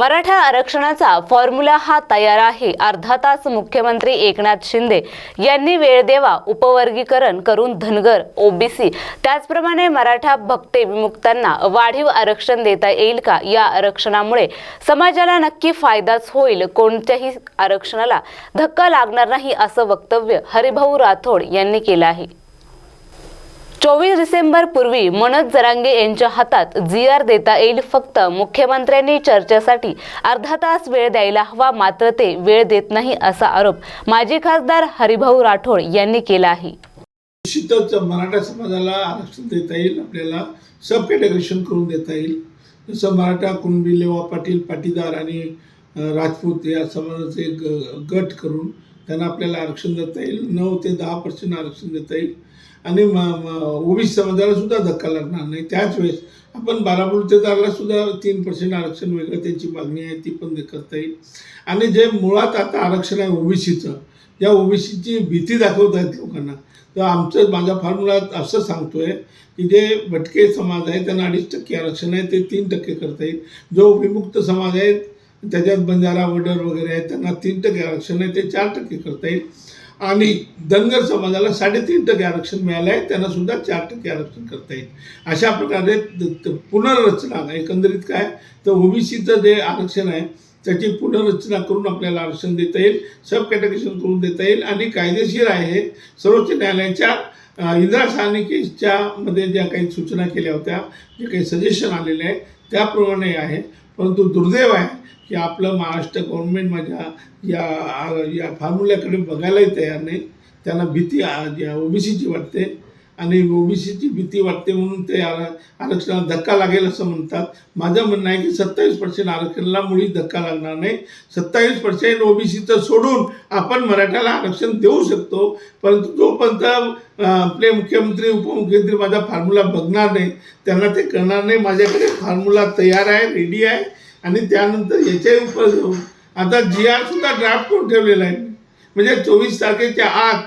मराठा आरक्षणाचा फॉर्म्युला हा तयार आहे. अर्धा तास मुख्यमंत्री एकनाथ शिंदे यांनी वेळ देवा उपवर्गीकरण करून धनगर ओबीसी. त्याचप्रमाणे मराठा भक्ते विमुक्तांना वाढीव आरक्षण देता येईल का? या आरक्षणामुळे समाजाला नक्की फायदाच होईल. कोणत्याही आरक्षणाला धक्का लागणार नाही असं वक्तव्य हरिभाऊ राठोड यांनी केलं आहे. चोवीस डिसेंबर पूर्वी मनोज जरांगे यांच्या हातात जी आर देता येईल फक्त. मुख्यमंत्र्यांनी चर्चेसाठी अर्धा तास वेळ द्यायला हवा मात्र ते वेळ देत नाही असा आरोप माजी खासदार हरिभाऊ राठोड यांनी केला आहे. निश्चितच मराठा समाजाला आरक्षण देता येईल आपल्याला सब कॅटेगरेशन करून देता येईल. जसं मराठा कुणबी लेवा पाटील पाटीदार आणि राजपूत या समाजाचे गट करून त्यांना आपल्याला आरक्षण देता येईल. नऊ ते दहा पर्सेंट आरक्षण देता येईल. आणि ओबीसी समाजाला सुद्धा धक्का लागणार नाही. त्याच वेळेस आपण बाराबुलतेदारला सुद्धा तीन पर्सेंट आरक्षण वेगळं त्यांची मागणी आहे ती पण करता येईल. आणि जे मुळात आता आरक्षण आहे ओबीसीचं या ओबीसीची भीती दाखवत आहेत लोकांना. तर आमचं माझा फॉर्म्युला असं सांगतोय की जे भटके समाज आहे त्यांना अडीच टक्के आरक्षण आहे ते तीन टक्के करता येईल. जो विमुक्त समाज आहे त्याच्यात बंजारा वडर वगैरे आहे त्यांना तीन टक्के आरक्षण आहे ते चार टक्के करता येईल. आणि धनगर समाजाला साडेतीन टक्के आरक्षण मिळालं आहे त्यांना सुद्धा चार टक्के आरक्षण करता येईल. अशा प्रकारे पुनर्रचना एकंदरीत काय? तर ओबीसीचं जे आरक्षण आहे त्याची पुनर्रचना करून आपल्याला आरक्षण देता येईल सब कॅटेगरीशन करून देता येईल आणि कायदेशीर आहे. सर्वोच्च न्यायालयाच्या इंदिरा साहनी केसच्या मध्ये ज्या काही सूचना केल्या होत्या जे काही सजेशन आलेले आहे त्याप्रमाणे आहे. परंतु दुर्दैव आहे की आपलं महाराष्ट्र गव्हर्नमेंट माझ्या या या फॉर्म्युल्याकडे बघायलाही तयार नाही. त्यांना भीती ओबीसीची वाटते. आणि ओबीसीची भीती वाटते म्हणून ते आर आरक्षणाला धक्का लागेल असं म्हणतात. माझं म्हणणं आहे की सत्तावीस पर्सेंट आरक्षणाला मुळीच धक्का लागणार नाही. सत्तावीस पर्सेंट ओबीसीचं सोडून आपण मराठ्याला आरक्षण देऊ शकतो. परंतु जोपर्यंत आपले मुख्यमंत्री उपमुख्यमंत्री माझा फॉर्म्युला बघणार नाही त्यांना ते करणार नाही. माझ्याकडे फॉर्म्युला तयार आहे रेडी आहे. आणि त्यानंतर याच्याही उपर जाऊन आता जी आर सुद्धा ड्राफ्ट करून ठेवलेला आहे. म्हणजे चोवीस तारखेच्या आत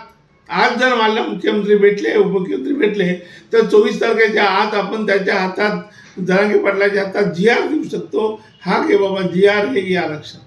आज जर मला मुख्यमंत्री भेटले उपमुख्यमंत्री भेटले तर चोवीस तारखेच्या आत आपण त्याच्या हातात जरांगी पाटलाच्या हातात जी आर देऊ शकतो. हा घे बाबा जी आर हे आरक्षण